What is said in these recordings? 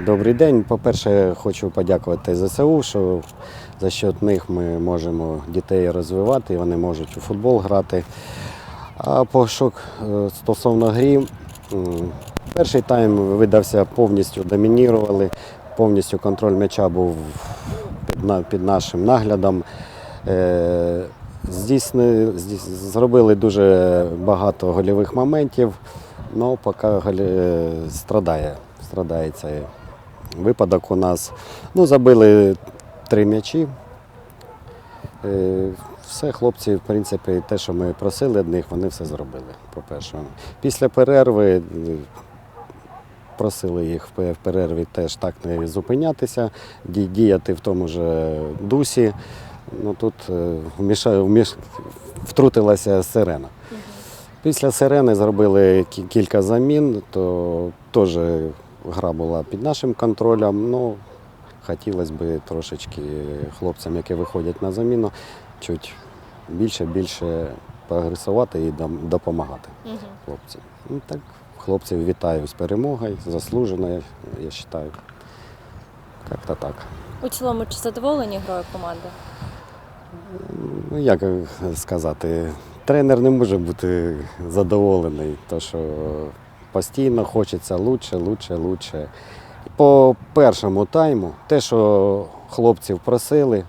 Добрий день. По-перше, хочу подякувати ЗСУ, що за счет них ми можемо дітей розвивати, вони можуть у футбол грати. А пошук е, стосовно грі, перший тайм видався повністю домінірували, повністю контроль м'яча був під, нашим наглядом. Е, Здійсни, зробили дуже багато гольових моментів, але поки голі- е, страдає, страдає цей випадок у нас. Ну, забили три м'ячі. Е, Все, хлопці, в принципі, те, що ми просили від них, вони все зробили. По-перше. Після перерви е, просили їх в перерві теж так не зупинятися, діяти в тому ж дусі. Ну, тут е, втрутилася сирена. Після сирени зробили кілька замін, то теж гра була під нашим контролем. Ну, хотілося б трошечки хлопцям, які виходять на заміну, чуть більше більше поагресувати і допомагати хлопцям. Ну, так, хлопців вітаю з перемогою, заслужено, я, я вважаю. Як-то так. У цілому, чи задоволені грою команди? Ну, як сказати, тренер не може бути задоволений, то що постійно хочеться лучше, лучше, лучше. По першому тайму, те, що хлопців просили,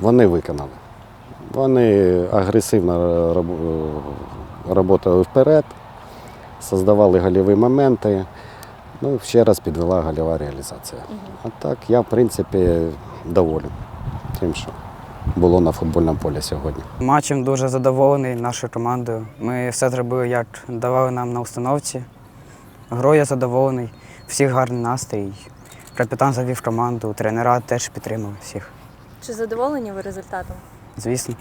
вони виконали. Вони агресивно працювали вперед, создавали гольові моменти. Ну, ще раз підвела гольова реалізація. А так, я, в принципі, доволен тим, що було на футбольному полі сьогодні. Матчем дуже задоволений нашою командою. Ми все зробили, як давали нам на установці. Грою я задоволений, всіх гарний настрій. Капітан завів команду, тренера теж підтримали всіх. Чи задоволені ви результатом? Звісно,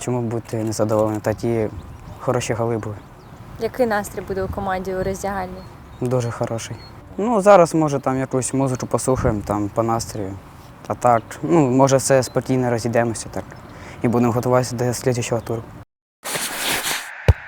чому бути незадоволеним? Такі хороші голи були. Який настрій буде у команді у роздягальні? Дуже хороший. Ну, зараз, може, там якусь музику послухаємо там по настрою. А так, ну, може, все спокійно розійдемося так. І будемо готуватися до слідчого туру.